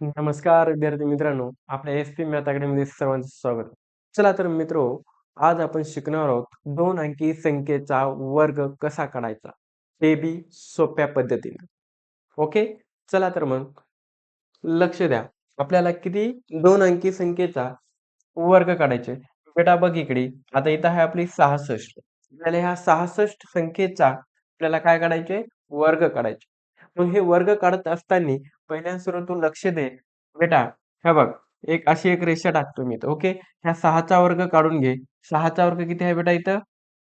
नमस्कार विद्यार्थी मित्रांनो. आपल्या एस पी मॅथ अकॅडमीमध्ये सर्वांचं स्वागत. चला तर मित्रो आज आपण शिकणार आहोत दोन अंकी संख्येचा वर्ग कसा काढायचा? ते बी सोप्या पद्धतीने. ओके? चला तर मग लक्ष द्या. आपल्याला किती दोन अंकी संख्येचा वर्ग काढायचे? बेटा बघ इकडे. आता इथं आहे आपली सहासष्ट. आपल्याला ह्या सहासष्ट संख्येचा आपल्याला काय काढायचे? वर्ग काढायचे. मग हे वर्ग काढत असताना पहिल्या सुरू लक्ष दे. बेटा हे बघ एक अशी एक रेषा टाकतो मी ओके? ह्या सहाचा वर्ग काढून घे. सहाचा वर्ग किती आहे बेटा इथं?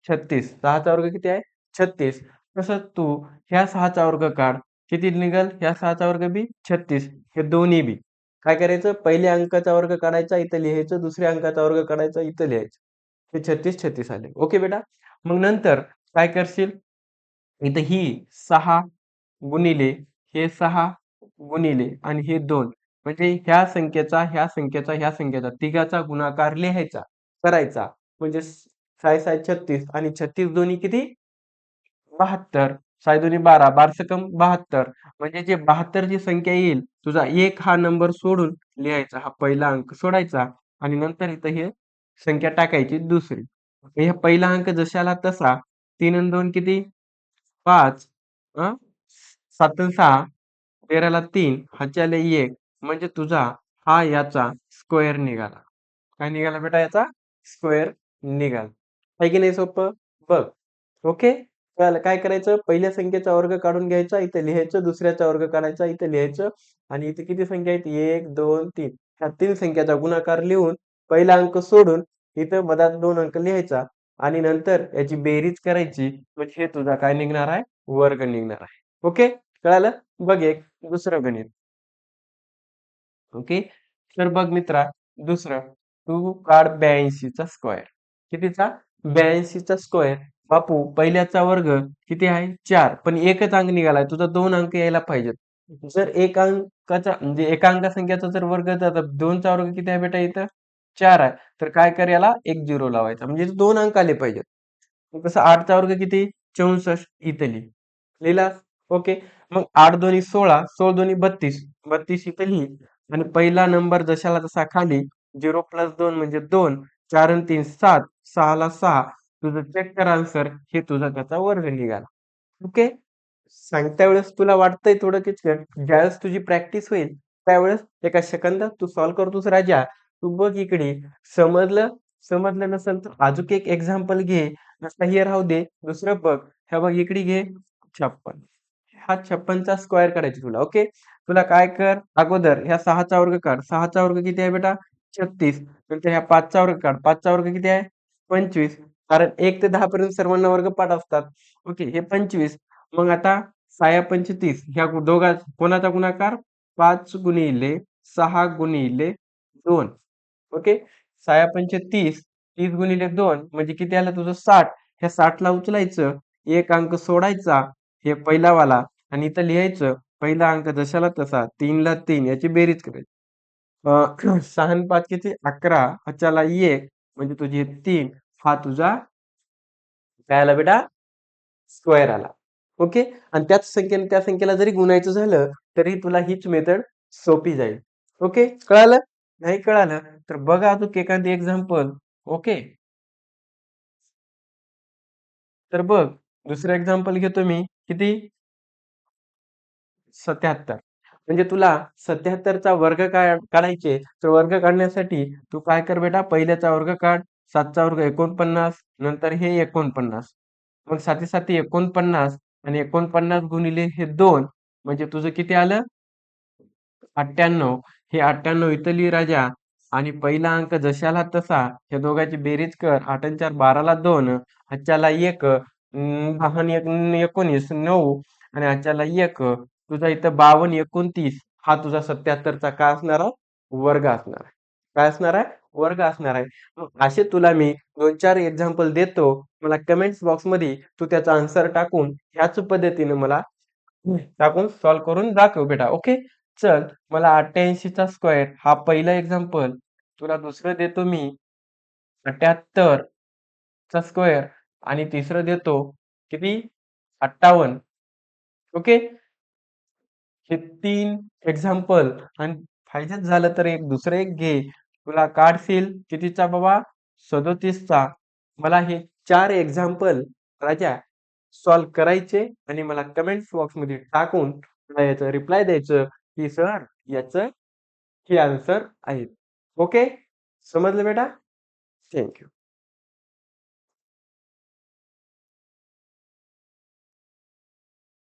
छत्तीस. सहाचा वर्ग किती आहे? छत्तीस. तसंच तू ह्या सहाचा वर्ग काढ. किती निघल? ह्या सहाचा वर्ग बी छत्तीस. हे दोन्ही बी. काय करायचं? पहिल्या अंकाचा वर्ग काढायचा इथं लिहायचं. दुसऱ्या अंकाचा वर्ग काढायचा इथं लिहायचं. हे छत्तीस छत्तीस आले. ओके बेटा? मग नंतर काय करशील? इथं ही सहा गुणिले हे सहा गुणिले आणि हे दोन. म्हणजे ह्या संख्येचा ह्या संख्येचा ह्या संख्येचा तिघाचा गुणाकार लिहायचा करायचा. म्हणजे साय साय छत्तीस आणि छत्तीस दोन्ही किती? बहात्तर. साय दोन्ही बारा बारसकम बहात्तर. म्हणजे जे बहात्तर जी संख्या येईल तुझा एक हा नंबर सोडून लिहायचा हा पहिला अंक सोडायचा आणि नंतर इथं हे संख्या टाकायची दुसरी. हे पहिला अंक जशाला तसा तीन आणि दोन किती? पाच सात सहा. तेराला तीन हाच्याला एक. म्हणजे तुझा हा याचा स्क्वेअर निघाला. काय निघाला बेटा याचा? स्क्वेअर निघाला. आहे की नाही सोपं बघ. ओके काय करायचं? पहिल्या संख्येचा वर्ग काढून घ्यायचा इथे लिहायचं दुसऱ्याचा वर्ग काढायचा इथे लिहायचं. आणि इथे किती संख्या आहेत? एक दोन तीन. ह्या तीन संख्याचा गुणाकार लिहून पहिला अंक सोडून इथं मधात दोन अंक लिहायचा. आणि नंतर याची बेरीज करायची. म्हणजे हे तुझा काय निघणार आहे? वर्ग निघणार आहे. ओके कळालं? बघ एक. दुसरं गणित. ओके? तर बघ मित्रा दुसरं. तू काढ ब्याऐंशीचा स्क्वेअर. कितीचा? ब्याऐंशीचा स्क्वेअर. बापू पहिल्याचा वर्ग किती आहे? चार. पण एकच अंक निघालाय. तुझा दोन अंक यायला पाहिजेत. जर एक अंकाचा म्हणजे एका अंका संख्याचा जर वर्ग तर दोनचा वर्ग किती आहे बेटा इथं? चार आहे. तर काय कर याला? एक झिरो लावायचा. म्हणजे दोन अंक आले पाहिजेत. कसं आठचा वर्ग किती? चौसष्ट. इथली लिहिला ओके? मग आठ दोन्ही सोळा सोळ दोन्ही बत्तीस बत्तीस इथं लिही आणि पहिला नंबर जशाला तसा खाली झिरो प्लस दोन म्हणजे दोन चार आणि तीन सात सहाला सहा. तुझं चेक कर आन्सर हे तुझा त्याचा वर्ग निघाला. ओके? सांगत्या वेळेस तुला वाटतंय थोडं किचकट. ज्यावेळेस तुझी प्रॅक्टिस होईल त्यावेळेस एका सेकंदात तू सॉल्व्ह करतोस राजा. तू बघ इकडे. समजलं? समजलं नसेल तर अजून एक एक्झाम्पल घे. नसता हे राहू दे. दुसरं बघ. ह्या बघ इकडे घे. छप्पन. हा छप्पनचा स्क्वेअर करायची तुला. ओके तुला काय कर? अगोदर ह्या सहाचा वर्ग काढ. सहाचा वर्ग किती आहे बेटा? छत्तीस. नंतर ह्या पाचचा वर्ग काढ. पाचचा वर्ग किती आहे? पंचवीस. कारण एक ते दहा पर्यंत सर्वांना वर्ग पाठ असतात. ओके हे पंचवीस. मग आता साया पंचतीस. ह्या दोघा कोणाचा गुणाकार? पाच गुणिले सहा गुणिले दोन. ओके साया पंचतीस तीस गुणिले दोन म्हणजे किती आलं तुझं साठ. ह्या साठला उचलायचं. एक अंक सोडायचा. हे पहिलावाला. आणि इथं लिहायचं पहिला अंक जशाला तसा तीनला तीन याची बेरीज करायची. सहा पाच किती? अकरा ह्याच्याला एक म्हणजे तुझी तीन हा तुझा काय आला बेटा? स्क्वेअर आला. ओके? आणि त्याच संख्येने त्या संख्येला जरी गुणायचं झालं तरी तुला हीच मेथड सोपी जाईल. ओके? कळालं? नाही कळालं? तर बघा अजून एखादी एक्झाम्पल ओके? तर बघ दुसरं एक्झाम्पल घेतो मी. किती? सत्याहत्तर. म्हणजे तुला सत्याहत्तरचा वर्ग काय काढायचे तर वर्ग काढण्यासाठी तू काय कर बेटा? पहिल्याचा वर्ग काढ सातचा वर्ग एकोणपन्नास नंतर हे एकोणपन्नास. मग साथी साथी एकोणपन्नास आणि एकोणपन्नास गुणिले हे दोन म्हणजे तुझं किती आलं? अठ्ठ्याण्णव. हे अठ्ठ्याण्णव इथली राजा आणि पहिला अंक जशाला तसा या दोघांची बेरीज कर. आठ चार बाराला दोन आजच्याला एक दहा एकोणीस नऊ आणि हच्याला एक तुझा इथं बावन्न एकोणतीस हा तुझा सत्याहत्तरचा काय असणार आहे? वर्ग असणार आहे. काय असणार आहे? वर्ग असणार आहे. असे तुला मी दोन चार एक्झाम्पल देतो. मला कमेंट्स बॉक्समध्ये तू त्याचा आन्सर टाकून ह्याच पद्धतीने मला टाकून सॉल्व्ह करून दाखव बेटा ओके चल मला अठ्ठ्याऐंशीचा स्क्वेअर हा पहिला एक्झाम्पल तुला दुसरं देतो मी अठ्याहत्तर चा स्क्वेअर आणि तिसरं देतो किती? अठ्ठावन्न. ओके हे तीन एक्झाम्पल आणि पाहिजेच झालं तर एक दुसरं एक घे. तुला काढशील कितीचा बाबा? सदोतीसचा. मला हे चार एक्झाम्पल राजा सॉल्व करायचे आणि मला कमेंट्स बॉक्समध्ये टाकून मला याचं रिप्लाय द्यायचं. की सर याचं हे आन्सर आहेत. ओके समजलं बेटा? थँक्यू